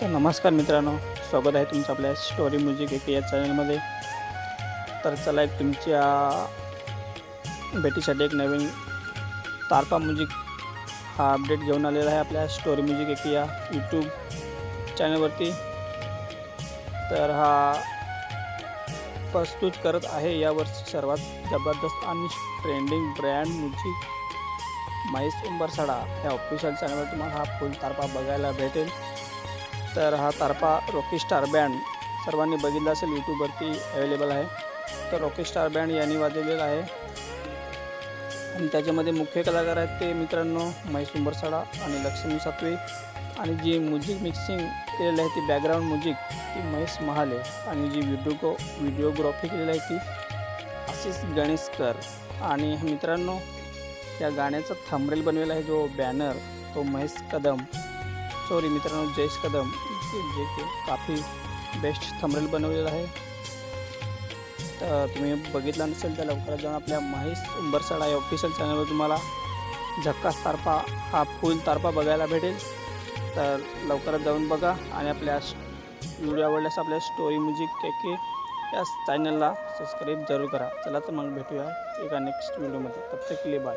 तर नमस्कार मित्रांनो स्वागत आहे तुमचं आपल्या स्टोरी म्युझिक एक या चॅनलमध्ये तर चला एक तुमच्या भेटीसाठी एक नवीन तारपा म्युझिक हा अपडेट घेऊन आलेला आहे आपल्या स्टोरी म्युझिक एक या यूट्यूब चॅनलवरती तर हा प्रस्तुत करत आहे यावर्षी सर्वात जबरदस्त आणि trending brand music Mahesh Umbarsada. ह्या ऑफिशियल चॅनलवर तुम्हाला हा फुल तारपा बघायला भेटेल. तर हा तारपा रॉकी स्टार बँड सर्वांनी बघितला असेल यूट्यूबवरती अवेलेबल आहे. तर रॉकी स्टार बँड यांनी वाजवलेला आहे. आणि त्याच्यामध्ये मुख्य कलाकार आहेत ते मित्रांनो महेश उंबरसाडा आणि लक्ष्मी सातवे. आणि जी म्युझिक मिक्सिंग केलेलं आहे ती बॅकग्राऊंड म्युझिक ती महेश महाले आणि जी व्हिडिओ व्हिडिओग्राफी केलेली आहे ती आशिष गणेशकर. आणि मित्रांनो या गाण्याचा थंबरेल बनलेला आहे जो बॅनर तो महेश कदम. सॉरी मित्रांनो जयेश कदम. जे की काफी बेस्ट थंबरेल बनवलेलं आहे. तर तुम्ही बघितला नसेल तर लवकरात जाऊन आपल्या महेश उंबरसाडा या ऑफिशियल चॅनलवर तुम्हाला झक्कास तारपा हा फुल तारपा बघायला भेटेल. तर लवकरात जाऊन बघा आणि आपल्या व्हिडिओ आवडल्यास आपल्या स्टोरी म्युझिक के के या चॅनलला सबस्क्राईब जरूर करा. चला तर मग भेटूया एका नेक्स्ट व्हिडिओमध्ये तब तक के लिए बाय